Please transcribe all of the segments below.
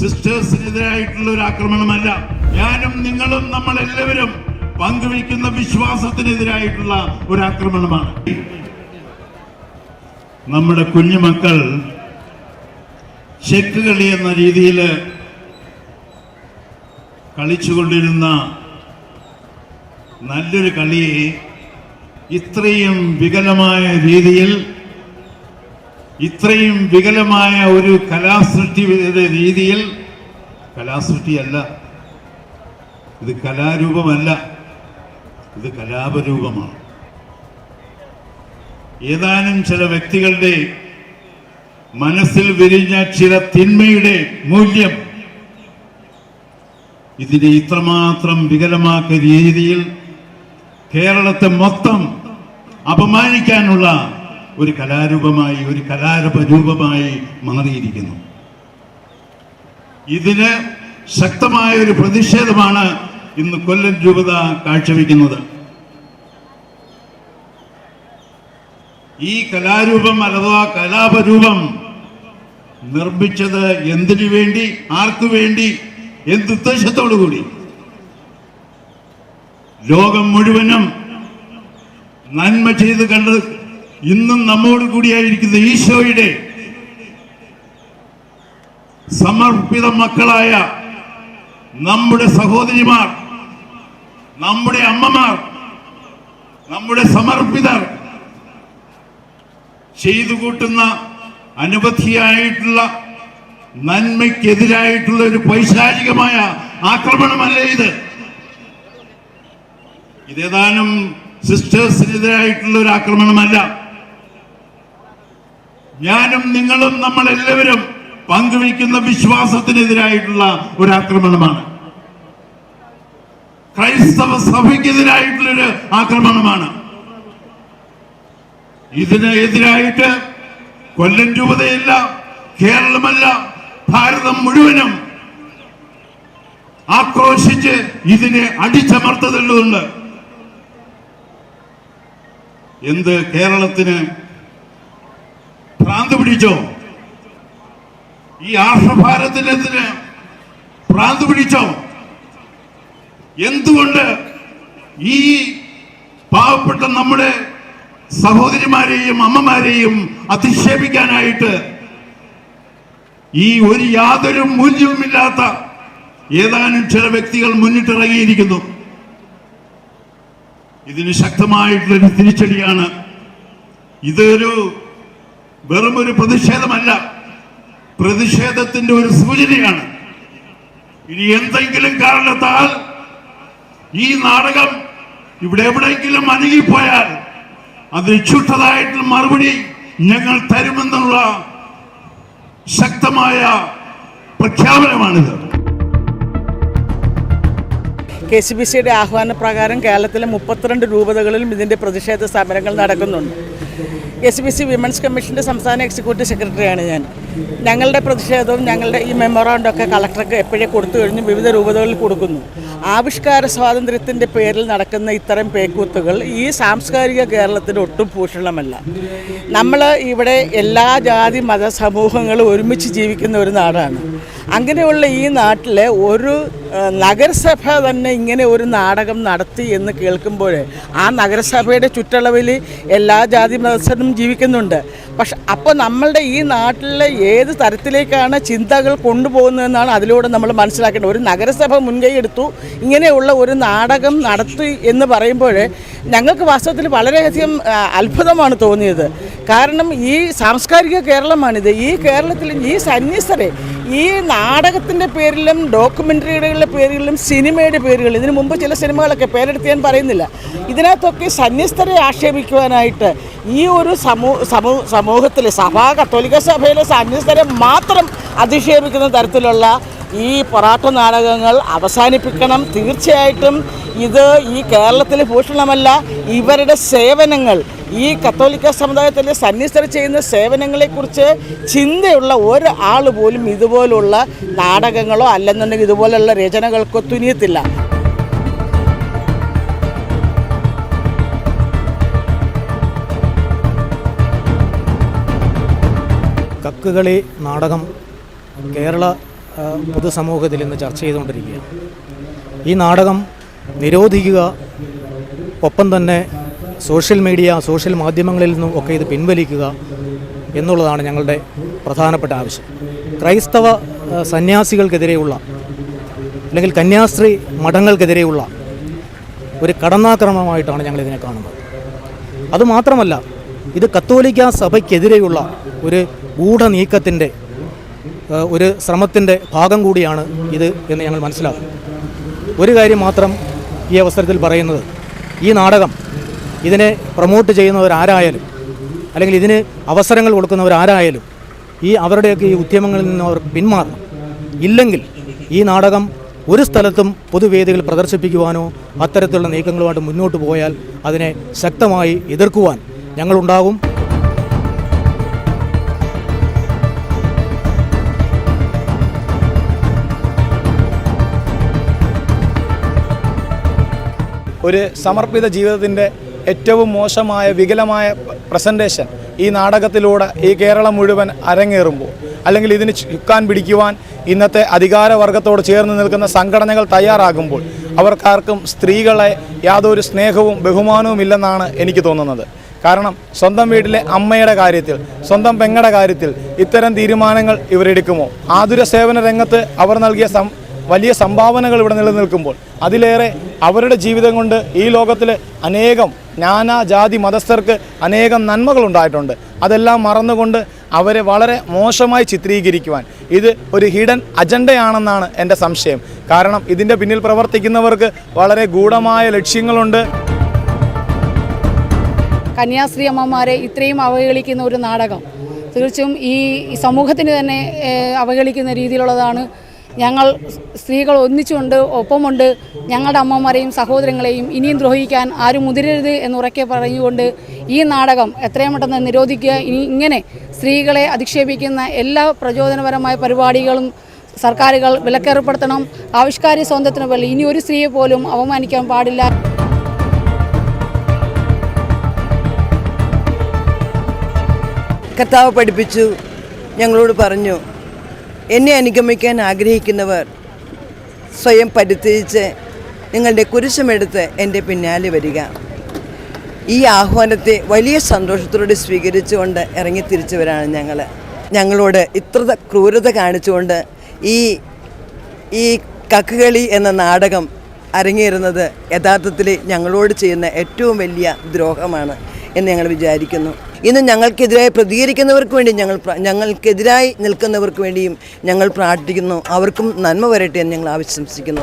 സിസ്റ്റേഴ്സിനെതിരായിട്ടുള്ള ഒരു ആക്രമണമല്ല ഞാനും നിങ്ങളും നമ്മൾ എല്ലാവരും പങ്കുവയ്ക്കുന്ന വിശ്വാസത്തിനെതിരായിട്ടുള്ള ഒരു ആക്രമണമാണ് നമ്മുടെ കുഞ്ഞുമക്കൾ ചെക്ക് കളി എന്ന രീതിയിൽ കളിച്ചുകൊണ്ടിരുന്ന നല്ലൊരു കളിയെ ഇത്രയും വികലമായ രീതിയിൽ ഇത്രയും വികലമായ ഒരു കലാസൃഷ്ടി രീതിയിൽ കലാസൃഷ്ടിയല്ല. ഇത് കലാരൂപമല്ല. ഇത് കലാപരൂപമാണ്. ഏതാനും ചില വ്യക്തികളുടെ മനസ്സിൽ വിരിഞ്ഞ ചില തിന്മയുടെ മൂല്യം ഇതിനെ ഇത്രമാത്രം വികലമാക്കിയ രീതിയിൽ കേരളത്തെ മൊത്തം അപമാനിക്കാനുള്ള ഒരു കലാരൂപമായി ഒരു കലാരൂപമായി മാറിയിരിക്കുന്നു. ഇതിന് ശക്തമായ ഒരു പ്രതിഷേധമാണ് ഇന്ന് കൊല്ലം രൂപത കാഴ്ചവെക്കുന്നത്. ഈ കലാരൂപം അഥവാ കലാപരൂപം നിർമ്മിച്ചത് എന്തിനു വേണ്ടി ആർക്കു വേണ്ടി എന്തുദ്ദേശത്തോടു കൂടി? ലോകം മുഴുവനും നന്മ ചെയ്ത് കണ്ട് ഇന്നും നമ്മോട് കൂടിയായിരിക്കുന്ന ഈശോയുടെ സമർപ്പിത മക്കളായ നമ്മുടെ സഹോദരിമാർ നമ്മുടെ അമ്മമാർ നമ്മുടെ സമർപ്പിതർ ചെയ്തു കൂട്ടുന്ന അനവധിയായിട്ടുള്ള നന്മയ്ക്കെതിരായിട്ടുള്ള ഒരു പൈശാചികമായ ആക്രമണമല്ലേ ഇത്. ഇതേതാനും സിസ്റ്റേഴ്സിനെതിരായിട്ടുള്ള ഒരു ആക്രമണമല്ല. ഞാനും നിങ്ങളും നമ്മൾ എല്ലാവരും പങ്കുവയ്ക്കുന്ന വിശ്വാസത്തിനെതിരായിട്ടുള്ള ഒരു ആക്രമണമാണ്. ക്രൈസ്തവ സഭയ്ക്കെതിരായിട്ടുള്ളൊരു ആക്രമണമാണ്. ഇതിനെതിരായിട്ട് കൊല്ലം രൂപതയല്ല കേരളമല്ല ഭാരതം മുഴുവനും ആക്രോശിച്ച് ഇതിനെ അടിച്ചമർത്തതുണ്ട് എന്ത് കേരളത്തിന് ഭ്രാന്ത് പിടിച്ചോ? ഈ ആർഷഭാരതത്തിന് ഭ്രാന്ത് പിടിച്ചോ? എന്തുകൊണ്ട് ഈ പാവപ്പെട്ട നമ്മുടെ സഹോദരിമാരെയും അമ്മമാരെയും അധിക്ഷേപിക്കാനായിട്ട് ഈ ഒരു യാതൊരു മൂല്യവുമില്ലാത്ത ഏതാനും ചില വ്യക്തികൾ മുന്നിട്ടിറങ്ങിയിരിക്കുന്നു. ഇതിന് ശക്തമായിട്ടുള്ളൊരു തിരിച്ചടിയാണ്. ഇതൊരു വെറും ഒരു പ്രതിഷേധമല്ല. പ്രതിഷേധത്തിന്റെ ഒരു സൂചനയാണ്. ഇനി എന്തെങ്കിലും കാരണത്താൽ ഈ നാടകം ഇവിടെ എവിടെയെങ്കിലും അനുകിപ്പോയാൽ അതിന് ചുട്ടതായിട്ടുള്ള മറുപടി ഞങ്ങൾ തരുമെന്നുള്ള ശക്തമായ പ്രഖ്യാപനമാണിത്. കെ സി ബി സിയുടെ ആഹ്വാനപ്രകാരം കേരളത്തിലെ മുപ്പത്തിരണ്ട് രൂപതകളിലും ഇതിന്റെ പ്രതിഷേധ സമരങ്ങൾ നടക്കുന്നുണ്ട്. K C B C women's കമ്മീഷന്റെ സംസ്ഥാന എക്സിക്യൂട്ടീവ് സെക്രട്ടറിയാണ് ഞാൻ. ഞങ്ങളുടെ പ്രതിഷേധവും ഞങ്ങളുടെ ഈ മെമ്മോറാണ്ടം ഒക്കെ കളക്ടർക്ക് എപ്പോഴേ കൊടുത്തു കഴിഞ്ഞു വിവിധ രൂപതകളിൽ കൊടുക്കുന്നു. ആവിഷ്കാര സ്വാതന്ത്ര്യത്തിന്റെ പേരിൽ നടക്കുന്ന ഇത്തരം പേക്കൂത്തുകൾ ഈ സാംസ്കാരിക കേരളത്തിന് ഒട്ടും ഭൂഷണമല്ല നമ്മൾ ഇവിടെ എല്ലാ ജാതി മത സമൂഹങ്ങളും ഒരുമിച്ച് ജീവിക്കുന്ന ഒരു നാടാണ്. അങ്ങനെയുള്ള ഈ നാട്ടിലെ ഒരു നഗരസഭ തന്നെ ഇങ്ങനെ ഒരു നാടകം നടത്തി എന്ന് കേൾക്കുമ്പോൾ ആ നഗരസഭയുടെ ചുറ്റളവിൽ എല്ലാ ജാതി മതസ്ഥരും ജീവിക്കുന്നുണ്ട്. പക്ഷെ അപ്പോൾ നമ്മളുടെ ഈ നാട്ടിലെ ഏത് തരത്തിലേക്കാണ് ചിന്തകൾ കൊണ്ടുപോകുന്നതെന്നാണ് അതിലൂടെ നമ്മൾ മനസ്സിലാക്കേണ്ടത്. ഒരു നഗരസഭ മുൻകൈ എടുത്തു ഇങ്ങനെയുള്ള ഒരു നാടകം നടത്തി എന്ന് പറയുമ്പോൾ ഞങ്ങൾക്ക് വാസ്തവത്തിൽ വളരെയധികം അത്ഭുതമാണ് തോന്നിയത്. കാരണം ഈ സാംസ്കാരിക കേരളമാണിത്. ഈ കേരളത്തിൽ ഈ സന്യസ്തരെ ഈ നാടകത്തിന്റെ പേരിലും ഡോക്യുമെന്ററികളുടെ പേരിലും സിനിമയുടെ പേരുകൾ ഇതിനു മുമ്പ് ചില സിനിമകളൊക്കെ പേരെടുത്ത് ഞാൻ പറയുന്നില്ല. ഇതിനകത്തൊക്കെ സന്യസ്തരെ ആക്ഷേപിക്കുവാനായിട്ട് ഈ ഒരു സമൂ സമൂ സമൂഹത്തിലെ സഭാ കത്തോലിക്ക സഭയിലെ സന്യസ്തരെ മാത്രം അധിക്ഷേപിക്കുന്ന തരത്തിലുള്ള ഈ പൊറാട്ട നാടകങ്ങൾ അവസാനിപ്പിക്കണം. തീർച്ചയായിട്ടും ഇത് ഈ കേരളത്തിലെ ഭൂഷണമല്ല ഇവരുടെ സേവനങ്ങൾ. ഈ കത്തോലിക്ക സമുദായത്തിൽ സന്നിസ്ഥർ ചെയ്യുന്ന സേവനങ്ങളെക്കുറിച്ച് ചിന്തയുള്ള ഒരാൾ പോലും ഇതുപോലുള്ള നാടകങ്ങളോ അല്ലെന്നുണ്ടെങ്കിൽ ഇതുപോലുള്ള രചനകൾക്കോ തുനിയത്തില്ല. കക്കുകളി നാടകം കേരള പൊതുസമൂഹത്തിൽ ഇന്ന് ചർച്ച ചെയ്തുകൊണ്ടിരിക്കുകയാണ്. ഈ നാടകം നിരോധിക്കുക ഒപ്പം തന്നെ സോഷ്യൽ മീഡിയ സോഷ്യൽ മാധ്യമങ്ങളിൽ നിന്നും ഒക്കെ ഇത് പിൻവലിക്കുക എന്നുള്ളതാണ് ഞങ്ങളുടെ പ്രധാനപ്പെട്ട ആവശ്യം. ക്രൈസ്തവ സന്യാസികൾക്കെതിരെയുള്ള അല്ലെങ്കിൽ കന്യാസ്ത്രീ മഠങ്ങൾക്കെതിരെയുള്ള ഒരു കടന്നാക്രമണമായിട്ടാണ് ഞങ്ങളിതിനെ കാണുന്നത്. അതുമാത്രമല്ല ഇത് കത്തോലിക്ക സഭയ്ക്കെതിരെയുള്ള ഒരു ഗൂഢനീക്കത്തിന്റെ ഒരു ശ്രമത്തിന്റെ ഭാഗം കൂടിയാണ് ഇത് എന്ന് ഞങ്ങൾ മനസ്സിലാക്കും. ഒരു കാര്യം മാത്രം ഈ അവസരത്തിൽ പറയുന്നത്. ഈ നാടകം ഇതിനെ പ്രൊമോട്ട് ചെയ്യുന്നവരാരായാലും അല്ലെങ്കിൽ ഇതിന് അവസരങ്ങൾ കൊടുക്കുന്നവരാരായാലും ഈ അവരുടെയൊക്കെ ഈ ഉദ്യമങ്ങളിൽ നിന്ന് അവർ പിന്മാറണം. ഇല്ലെങ്കിൽ ഈ നാടകം ഒരു സ്ഥലത്തും പൊതുവേദികൾ പ്രദർശിപ്പിക്കുവാനോ അത്തരത്തിലുള്ള നീക്കങ്ങളുമായിട്ട് മുന്നോട്ട് പോയാൽ അതിനെ ശക്തമായി എതിർക്കുവാൻ ഞങ്ങളുണ്ടാകും. ഒരു സമർപ്പിത ജീവിതത്തിന്റെ ഏറ്റവും മോശമായ വികലമായ പ്രസന്റേഷൻ ഈ നാടകത്തിലൂടെ ഈ കേരളം മുഴുവൻ അരങ്ങേറുമ്പോൾ അല്ലെങ്കിൽ ഇതിന് ചുക്കാൻ പിടിക്കുവാൻ ഇന്നത്തെ അധികാരവർഗത്തോട് ചേർന്ന് നിൽക്കുന്ന സംഘടനകൾ തയ്യാറാകുമ്പോൾ അവർക്കാർക്കും സ്ത്രീകളെ യാതൊരു സ്നേഹവും ബഹുമാനവും ഇല്ലെന്നാണ് എനിക്ക് തോന്നുന്നത്. കാരണം സ്വന്തം വീട്ടിലെ അമ്മയുടെ കാര്യത്തിൽ സ്വന്തം പെങ്ങളുടെ കാര്യത്തിൽ ഇത്തരം തീരുമാനങ്ങൾ ഇവരെടുക്കുമോ? ആതുര സേവന രംഗത്ത് അവർ നൽകിയ വലിയ സംഭാവനകൾ ഇവിടെ നിലനിൽക്കുമ്പോൾ അതിലേറെ അവരുടെ ജീവിതം കൊണ്ട് ഈ ലോകത്തിൽ അനേകം നാനാ ജാതി മതസ്ഥർക്ക് അനേകം നന്മകൾ ഉണ്ടായിട്ടുണ്ട്. അതെല്ലാം മറന്നുകൊണ്ട് അവരെ വളരെ മോശമായി ചിത്രീകരിക്കുവാൻ ഇത് ഒരു ഹിഡൻ അജണ്ടയാണെന്നാണ് എന്റെ സംശയം. കാരണം ഇതിന്റെ പിന്നിൽ പ്രവർത്തിക്കുന്നവർക്ക് വളരെ ഗൂഢമായ ലക്ഷ്യങ്ങളുണ്ട്. കന്യാസ്ത്രീ അമ്മമാരെ ഇത്രയും അവഹേളിക്കുന്ന ഒരു നാടകം തീർച്ചയായും ഈ സമൂഹത്തിന് തന്നെ അവഹേളിക്കുന്ന രീതിയിലുള്ളതാണ് ഞങ്ങൾ സ്ത്രീകൾ ഒന്നിച്ചുകൊണ്ട് ഒപ്പമുണ്ട്. ഞങ്ങളുടെ അമ്മമാരെയും സഹോദരങ്ങളെയും ഇനിയും ദ്രോഹിക്കാൻ ആരും മുതിരരുത് എന്നുറക്കെ പറഞ്ഞുകൊണ്ട് ഈ നാടകം എത്രയും പെട്ടെന്ന് നിരോധിക്കുക. ഇനി ഇങ്ങനെ സ്ത്രീകളെ അധിക്ഷേപിക്കുന്ന എല്ലാ പ്രചോദനപരമായ പരിപാടികളും സർക്കാരുകൾ വിലക്കേർപ്പെടുത്തണം. ആവിഷ്കാര സ്വന്തത്തിന് പോലെ ഇനി ഒരു സ്ത്രീയെ പോലും അവമാനിക്കാൻ പാടില്ല. കർത്താവ് പഠിപ്പിച്ചു ഞങ്ങളോട് പറഞ്ഞു എന്നെ അനുഗമിക്കാൻ ആഗ്രഹിക്കുന്നവർ സ്വയം പരിത്യജിച്ച് നിങ്ങളുടെ കുരിശമെടുത്ത് എന്റെ പിന്നാലെ വരിക. ഈ ആഹ്വാനത്തെ വലിയ സന്തോഷത്തോടെ സ്വീകരിച്ചുകൊണ്ട് ഇറങ്ങി തിരിച്ചവരാണ് ഞങ്ങൾ ഞങ്ങളോട് ഇത്ര ക്രൂരത കാണിച്ചുകൊണ്ട് ഈ ഈ കക്കുകളി എന്ന നാടകം അരങ്ങേറുന്നത് യഥാർത്ഥത്തിൽ ഞങ്ങളോട് ചെയ്യുന്ന ഏറ്റവും വലിയ ദ്രോഹമാണ് എന്ന് ഞങ്ങൾ വിചാരിക്കുന്നു. ഇന്ന് ഞങ്ങൾക്കെതിരായി പ്രതികരിക്കുന്നവർക്ക് വേണ്ടി ഞങ്ങൾ ഞങ്ങൾക്കെതിരായി നിൽക്കുന്നവർക്ക് വേണ്ടിയും ഞങ്ങൾ പ്രാർത്ഥിക്കുന്നു. അവർക്കും നന്മ വരട്ടെ എന്ന് ഞങ്ങൾ ആവശ്വസിക്കുന്നു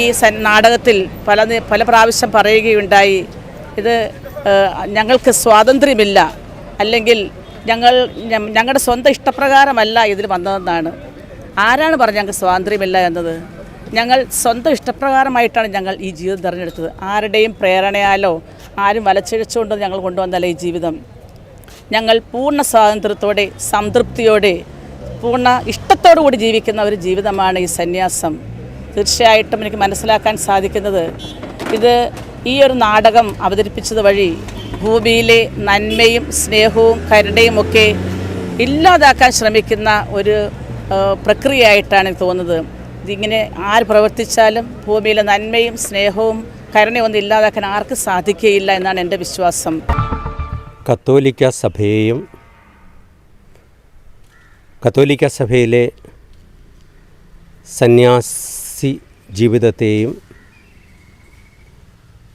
ഈ നാടകത്തിൽ പല പല പ്രാവശ്യം പറയുകയുണ്ടായി ഇത് ഞങ്ങൾക്ക് സ്വാതന്ത്ര്യമില്ല. അല്ലെങ്കിൽ ഞങ്ങൾ ഞങ്ങളുടെ സ്വന്തം ഇഷ്ടപ്രകാരമല്ല ഇതിൽ വന്നതെന്നാണ്. ആരാണ് പറഞ്ഞത് ഞങ്ങൾക്ക് സ്വാതന്ത്ര്യമില്ല എന്നത്? ഞങ്ങൾ സ്വന്തം ഇഷ്ടപ്രകാരമായിട്ടാണ് ഞങ്ങൾ ഈ ജീവിതം തിരഞ്ഞെടുത്തത്. ആരുടെയും പ്രേരണയാലോ ആരും വലച്ചിഴച്ചുകൊണ്ട് ഞങ്ങൾ കൊണ്ടുവന്നല്ല ഈ ജീവിതം. ഞങ്ങൾ പൂർണ സ്വാതന്ത്ര്യത്തോടെ സംതൃപ്തിയോടെ പൂർണ ഇഷ്ടത്തോടു കൂടി ജീവിക്കുന്ന ഒരു ജീവിതമാണ് ഈ സന്യാസം. തീർച്ചയായിട്ടും എനിക്ക് മനസ്സിലാക്കാൻ സാധിക്കുന്നത് ഇത് ഈ ഒരു നാടകം അവതരിപ്പിച്ചത് വഴി ഭൂമിയിലെ നന്മയും സ്നേഹവും കരുണയും ഒക്കെ ഇല്ലാതാക്കാൻ ശ്രമിക്കുന്ന ഒരു പ്രക്രിയയായിട്ടാണ് തോന്നുന്നത്. ഇതിങ്ങനെ ആര് പ്രവർത്തിച്ചാലും ഭൂമിയിലെ നന്മയും സ്നേഹവും കരുണയും ഒന്നും ഇല്ലാതാക്കാൻ ആർക്കും സാധിക്കുകയില്ല എന്നാണ് എന്റെ വിശ്വാസം. കത്തോലിക്ക സഭയെയും കത്തോലിക്ക സഭയിലെ സന്യാസി ജീവിതത്തെയും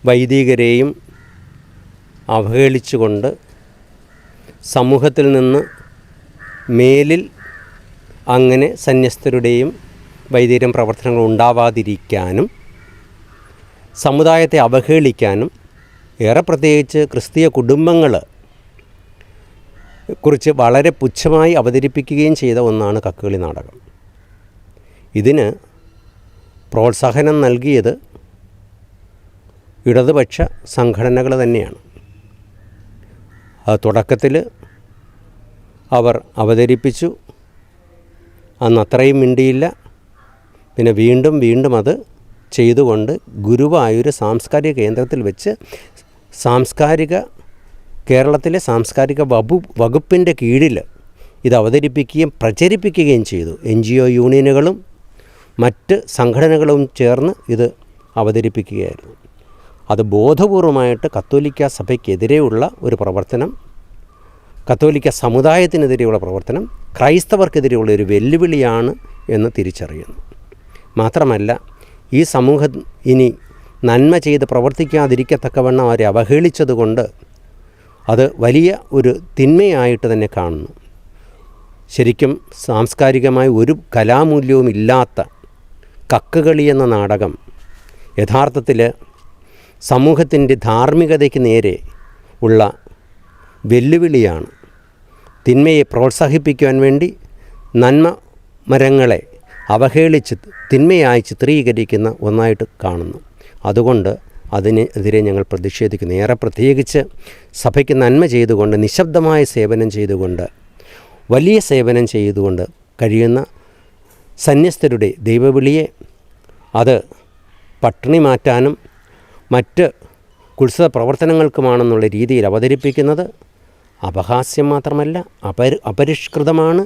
വൈദികരെയും അവഹേളിച്ചുകൊണ്ട് സമൂഹത്തിൽ നിന്ന് മേലിൽ അങ്ങനെ സന്യസ്തരുടെയും വൈദികരും പ്രവർത്തനങ്ങൾ ഉണ്ടാവാതിരിക്കാനും സമുദായത്തെ അവഹേളിക്കാനും ഏറെ പ്രത്യേകിച്ച് ക്രിസ്തീയ കുടുംബങ്ങൾ കുറിച്ച് വളരെ പുച്ഛമായി അവതരിപ്പിക്കുകയും ചെയ്ത ഒന്നാണ് കക്കുകളി നാടകം. ഇതിന് പ്രോത്സാഹനം നൽകിയത് ഇടതുപക്ഷ സംഘടനകൾ തന്നെയാണ്. തുടക്കത്തിൽ അവർ അവതരിപ്പിച്ചു. അന്ന് അത്രയും മിണ്ടിയില്ല. പിന്നെ വീണ്ടും വീണ്ടും അത് ചെയ്തുകൊണ്ട് ഗുരുവായൂർ സാംസ്കാരിക കേന്ദ്രത്തിൽ വെച്ച് സാംസ്കാരിക കേരളത്തിലെ സാംസ്കാരിക വകു വകുപ്പിന്റെ കീഴിൽ ഇത് അവതരിപ്പിക്കുകയും പ്രചരിപ്പിക്കുകയും ചെയ്തു. എൻ ജി ഒ യൂണിയനുകളും മറ്റ് സംഘടനകളും ചേർന്ന് ഇത് അവതരിപ്പിക്കുകയായിരുന്നു. അത് ബോധപൂർവമായിട്ട് കത്തോലിക്ക സഭയ്ക്കെതിരെയുള്ള ഒരു പ്രവർത്തനം കത്തോലിക്ക സമുദായത്തിനെതിരെയുള്ള പ്രവർത്തനം ക്രൈസ്തവർക്കെതിരെയുള്ള ഒരു വെല്ലുവിളിയാണ് എന്ന് തിരിച്ചറിയുന്നു. മാത്രമല്ല ഈ സമൂഹം ഇനി നന്മ ചെയ്ത് പ്രവർത്തിക്കാതിരിക്കത്തക്കവണ്ണം അവരെ അവഹേളിച്ചതുകൊണ്ട് അത് വലിയ ഒരു തിന്മയായിട്ട് തന്നെ കാണുന്നു. ശരിക്കും സാംസ്കാരികമായി ഒരു കലാമൂല്യവും ഇല്ലാത്ത കക്കുകളി എന്ന നാടകം യഥാർത്ഥത്തിൽ സമൂഹത്തിന്റെ ധാർമ്മികതയ്ക്ക് നേരെ ഉള്ള വെല്ലുവിളിയാണ്. തിന്മയെ പ്രോത്സാഹിപ്പിക്കുവാൻ വേണ്ടി നന്മ മരങ്ങളെ അവഹേളിച്ച് തിന്മയായി ചിത്രീകരിക്കുന്ന ഒന്നായിട്ട് കാണുന്നു. അതുകൊണ്ട് അതിനെതിരെ ഞങ്ങൾ പ്രതിഷേധിക്കുന്നു. ഏറെ പ്രത്യേകിച്ച് സഭയ്ക്ക് നന്മ ചെയ്തുകൊണ്ട് നിശബ്ദമായ സേവനം ചെയ്തുകൊണ്ട് വലിയ സേവനം ചെയ്തുകൊണ്ട് കഴിയുന്ന സന്യസ്തരുടെ ദൈവവിളിയെ അത് പട്ടിണി മാറ്റാനും മറ്റ് കുത്സിത പ്രവർത്തനങ്ങൾക്കുമാണെന്നുള്ള രീതിയിൽ അവതരിപ്പിക്കുന്നത് അപഹാസ്യം മാത്രമല്ല അപരി അപരിഷ്കൃതമാണ്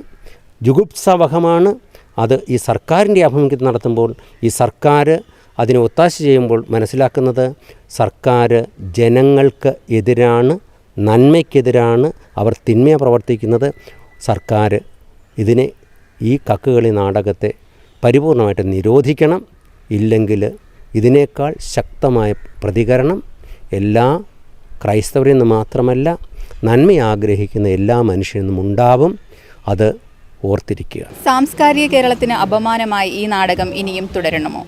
ജുഗുപ്സാവഹമാണ് അത് ഈ സർക്കാരിന്റെ ആഭിമുഖ്യത്തിൽ നടത്തുമ്പോൾ ഈ സർക്കാർ അതിനെ ഒത്താശ ചെയ്യുമ്പോൾ മനസ്സിലാക്കുന്നത് സർക്കാർ ജനങ്ങൾക്ക് എതിരാണ് നന്മയ്ക്കെതിരാണ് അവർ തിന്മയെ പ്രവർത്തിക്കുന്നത്. സർക്കാർ ഇതിനെ ഈ കക്കുകളി നാടകത്തെ പരിപൂർണമായിട്ട് നിരോധിക്കണം. ഇല്ലെങ്കിൽ ഇതിനേക്കാൾ ശക്തമായ പ്രതികരണം എല്ലാ ക്രൈസ്തവരിൽ നിന്ന് മാത്രമല്ല നന്മ ആഗ്രഹിക്കുന്ന എല്ലാ മനുഷ്യരിൽ നിന്നും ഉണ്ടാവും അത് ഓർത്തിരിക്കുക. സാംസ്കാരിക കേരളത്തിന് അപമാനമായി ഈ നാടകം ഇനിയും തുടരണമോ?